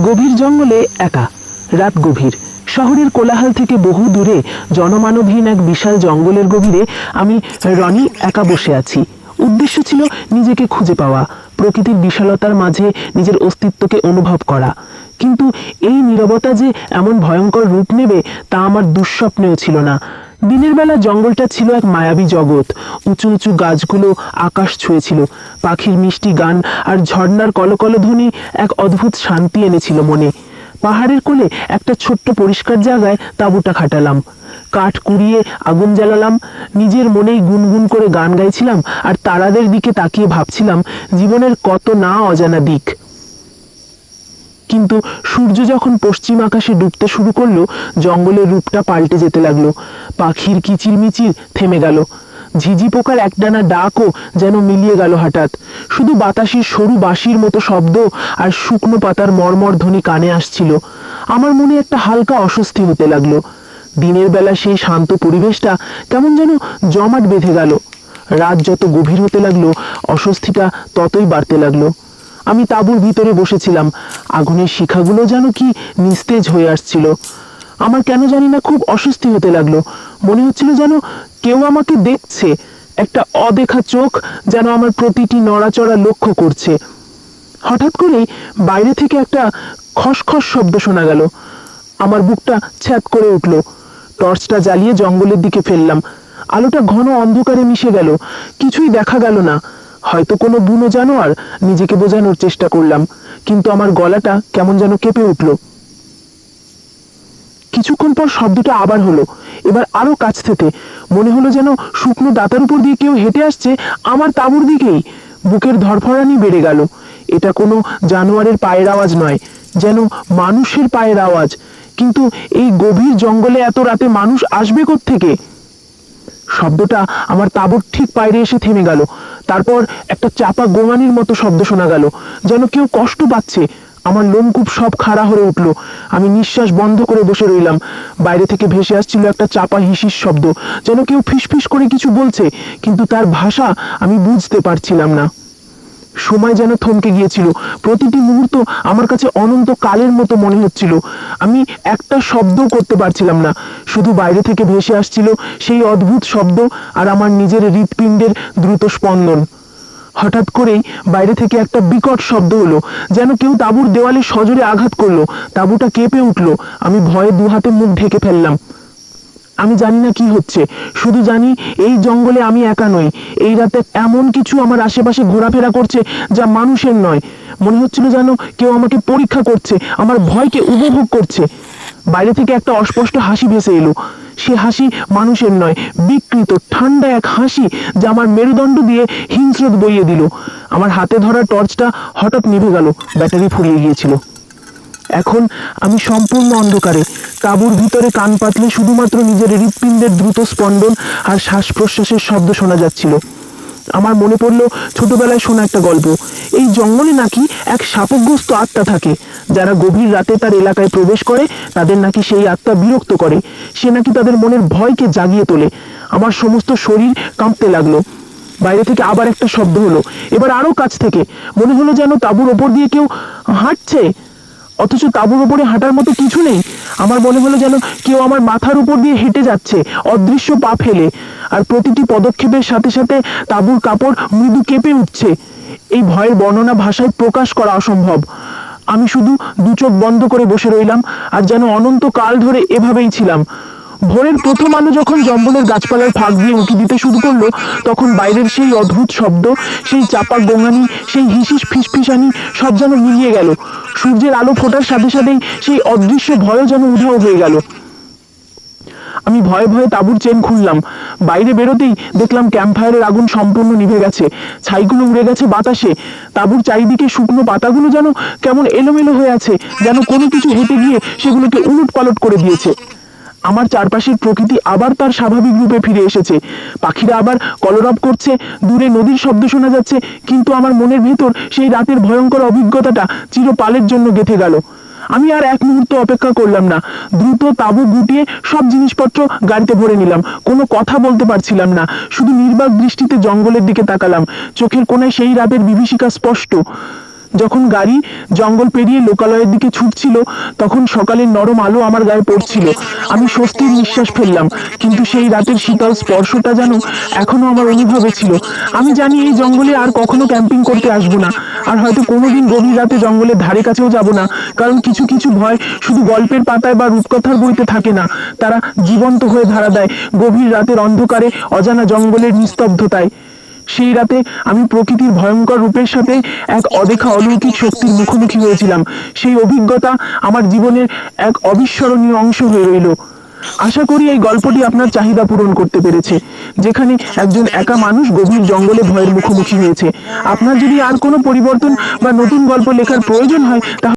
গভীর জঙ্গলে একা, রাত গভীর। শহরের কোলাহল থেকে বহু দূরে জনমানবহীন এক বিশাল জঙ্গলের গভীরে আমি রনি একা বসে আছি। উদ্দেশ্য ছিল নিজেকে খুঁজে পাওয়া, প্রকৃতির বিশালতার মাঝে নিজের অস্তিত্বকে অনুভব করা। কিন্তু এই নীরবতা যে এমন ভয়ঙ্কর রূপ নেবে তা আমার দুঃস্বপ্নেও ছিল না। দিনের বেলা জঙ্গলটা ছিল এক মায়াবী জগৎ। উঁচু উঁচু গাছগুলো আকাশ ছুঁয়েছিল। পাখির মিষ্টি গান আর ঝর্ণার কলকলধ্বনি এক অদ্ভুত শান্তি এনেছিল মনে। পাহাড়ের কোলে একটা ছোট্ট পরিষ্কার জায়গায় তাঁবুটা খাটালাম। কাঠ কুড়িয়ে আগুন জ্বালালাম। নিজের মনেই গুনগুন করে গান গাইছিলাম আর তারাদের দিকে তাকিয়ে ভাবছিলাম, জীবনের কত না অজানা দিক। কিন্তু সূর্য যখন পশ্চিম আকাশে ডুবতে শুরু করল, জঙ্গলের রূপটা পাল্টে যেতে লাগল। পাখির কিচিরমিচির থেমে গেল। ঝিঝি পোকার একটানা ডাকও যেন মিলিয়ে গেল হঠাৎ। শুধু বাতাসের সরু বাঁশির মতো শব্দ আর শুকনো পাতার মর্মর ধ্বনি কানে আসছিল। আমার মনে একটা হালকা অস্বস্তি হতে লাগল। দিনের বেলা সেই শান্ত পরিবেশটা কেমন যেন জমাট বেঁধে গেল। রাত যত গভীর হতে লাগল, অস্বস্তিটা ততই বাড়তে লাগল। আমি তাঁবুর ভিতরে বসেছিলাম। আগুনের শিখাগুলো যেন কি নিস্তেজ হয়ে আসছিল। আমার কেন জানি না খুব অস্বস্তি হতে লাগল। মনে হচ্ছিল যেন কেউ আমাকে দেখছে। একটা অদেখা চোখ যেন আমার প্রতিটি নড়াচড়া লক্ষ্য করছে। হঠাৎ করেই বাইরে থেকে একটা খসখস শব্দ শোনা গেল। আমার বুকটা ছ্যাত করে উঠল। টর্চটা জ্বালিয়ে জঙ্গলের দিকে ফেললাম। আলোটা ঘন অন্ধকারে মিশে গেল। কিছুই দেখা গেল না। হয়তো কোনো বুনো জানোয়ার নিজেকে বোঝানোর চেষ্টা করলাম, কিন্তু আমার গলাটা কেমন যেন কেঁপে উঠল। কিছুক্ষণ পর শব্দটা আবার হলো। এবার আরও কাছ থেকে। মনে হলো যেন শুকনো দাতার উপর দিয়ে কেউ হেঁটে আসছে, আমার তাঁবুর দিকেই। বুকের ধরফরানি বেড়ে গেল। এটা কোনো জানোয়ারের পায়ের আওয়াজ নয়, যেন মানুষের পায়ের আওয়াজ। কিন্তু এই গভীর জঙ্গলে এত রাতে মানুষ আসবে থেকে শব্দটা আমার তাঁবুর ঠিক বাইরে এসে থেমে গেল। তারপর একটা চাপা গোঙানির মতো শব্দ শোনা গেল। যেন কেউ কষ্ট পাচ্ছে। আমার লোমকূপ সব খাড়া হয়ে উঠল। আমি নিঃশ্বাস বন্ধ করে বসে রইলাম। বাইরে থেকে ভেসে আসছিল একটা চাপা হিসির শব্দ। যেন কেউ ফিসফিস করে কিছু বলছে, কিন্তু তার ভাষা আমি বুঝতে পারছিলাম না। সময় যেন থমকে গিয়েছিল। প্রতিটি মুহূর্ত আমার কাছে অনন্ত কালের মতো মনে হচ্ছিল। আমি একটা শব্দ করতে পারছিলাম না। শুধু বাইরে থেকে ভেসে আসছিল সেই অদ্ভুত শব্দ আর আমার নিজের হৃৎপিণ্ডের দ্রুত স্পন্দন। হঠাৎ করেই বাইরে থেকে একটা বিকট শব্দ হলো যেন কেউ তাঁবুর দেওয়ালে সজোরে আঘাত করল। তাঁবুটা কেঁপে উঠল। আমি ভয়ে দু হাতে মুখ ঢেকে ফেললাম। আমি জানি না কি হচ্ছে। শুধু জানি এই জঙ্গলে আমি একা নই। এই রাতে এমন কিছু আমার আশেপাশে ঘোরাফেরা করছে যা মানুষের নয়। মনে হচ্ছিল যেন কেউ আমাকে পরীক্ষা করছে, আমার ভয়কে উপভোগ করছে। বাইরে থেকে একটা অস্পষ্ট হাসি ভেসে এলো। সে হাসি মানুষের নয়, বিকৃত, ঠান্ডা এক হাসি যা আমার মেরুদণ্ড দিয়ে হিংস্রোত বইয়ে দিল। আমার হাতে ধরা টর্চটা হঠাৎ নিভে গেল, ব্যাটারি ফুরিয়ে গিয়েছিল। এখন আমি সম্পূর্ণ অন্ধকারে। তাঁবুর ভিতরে কান পাতলে শুধুমাত্র নিজের হৃৎপিণ্ডের দ্রুত স্পন্দন আর শ্বাস প্রশ্বাসের শব্দ শোনা যাচ্ছিল। আমার মনে পড়ল, ছোটবেলায় শোনা একটা গল্প। এই জঙ্গলে নাকি এক শাপগ্রস্ত আত্মা থাকে, যারা গভীর রাতে তার এলাকায় প্রবেশ করে, তাদের নাকি সেই আত্মা বিরক্ত করে। সে নাকি তাদের মনের ভয়কে জাগিয়ে তোলে। আমার সমস্ত শরীর কাঁপতে লাগল। বাইরে থেকে আবার একটা শব্দ হলো। এবার আরও কাছ থেকে। মনে হলো যেন তাঁবুর ওপর দিয়ে কেউ হাঁটছে। অথচ তাঁবুর ওপরে হাঁটার মতো কিছু নেই। আমার মনে হলো যেন কেউ আমার মাথার উপর দিয়ে হেঁটে যাচ্ছে, অদৃশ্য পা ফেলে। আর প্রতিটি পদক্ষেপের সাথে সাথে তাঁবুর কাপড় মৃদু কেঁপে উঠছে। এই ভয়ের বর্ণনা ভাষায় প্রকাশ করা অসম্ভব। আমি শুধু দু চোখ বন্ধ করে বসে রইলাম, আর যেন অনন্ত কাল ধরে এভাবেই ছিলাম। ভোরের প্রথম আলো যখন জঙ্গলের গাছপালার ফাঁক দিয়ে উঁকি দিতে শুরু করল, তখন বাইরের সেই অদ্ভুত শব্দ, সেই চাপা গোঙানি সেই হিসিস ফিসফিসানি সব যেন মিলিয়ে গেল। সূর্যের আলো ফোটার সাথে সাথেই সেই অদৃশ্য ভয়ও যেন উধাও হয়ে গেল। আমি ভয়ে ভয়ে তাঁবুর চেন খুললাম। বাইরে বেরোতেই দেখলাম ক্যাম্পফায়ারের আগুন সম্পূর্ণ নিভে গেছে। ছাইগুলো উড়ে গেছে বাতাসে। তাঁবুর চারিদিকে শুকনো পাতাগুলো যেন কেমন এলোমেলো হয়ে আছে, যেন কোনো কিছু হেঁটে গিয়ে সেগুলোকে উলট পালট করে দিয়েছে। আমার চারপাশের প্রকৃতি আবার তার স্বাভাবিক রূপে ফিরে এসেছে। পাখিরা আবার কলরব করছে, দূরে নদীর শব্দ শোনা যাচ্ছে, কিন্তু আমার মনের ভেতর সেই রাতের ভয়ঙ্কর অভিজ্ঞতাটা চিরপালের জন্য গেঁথে গেল। আমি আর এক মুহূর্ত অপেক্ষা করলাম না। দ্রুত তাঁবু গুটিয়ে সব জিনিসপত্র গাড়িতে ভরে নিলাম। কোনো কথা বলতে পারছিলাম না। শুধু নির্বাক দৃষ্টিতে জঙ্গলের দিকে তাকালাম। চোখের কোণায় সেই রাতের বিভীষিকা স্পষ্ট। যখন গাড়ি জঙ্গল পেরিয়ে লোকালয়ের দিকে ছুটছিল, তখন সকালের নরম আলো আমার গায়ে পড়ছিল। আমি স্বস্তির নিঃশ্বাস ফেললাম, কিন্তু সেই রাতের শীতল স্পর্শটা যেন এখনও আমার অনুভবে ছিল। আমি জানি এই জঙ্গলে আর কখনো ক্যাম্পিং করতে আসব না, আর হয়তো কোনোদিন গভীর রাতে জঙ্গলের ধারে কাছেও যাব না, কারণ কিছু কিছু ভয় শুধু গল্পের পাতায় বা রূপকথার বইতে থাকে না, তারা জীবন্ত হয়ে ধারা দেয় গভীর রাতের অন্ধকারে অজানা জঙ্গলের নিস্তব্ধতায়। সেই রাতে আমি প্রকৃতির ভয়ঙ্কর রূপের সাথে এক অদেখা অলৌকিক শক্তির মুখোমুখি হয়েছিলাম। সেই অভিজ্ঞতা আমার জীবনের এক অবিস্মরণীয় অংশ হয়ে রইল। আশা করি এই গল্পটি আপনার চাহিদা পূরণ করতে পেরেছে, যেখানে একজন একা মানুষ গভীর জঙ্গলে ভয়ের মুখোমুখি হয়েছে। আপনার যদি আর কোনো পরিবর্তন বা নতুন গল্প লেখার প্রয়োজন হয়, তাহলে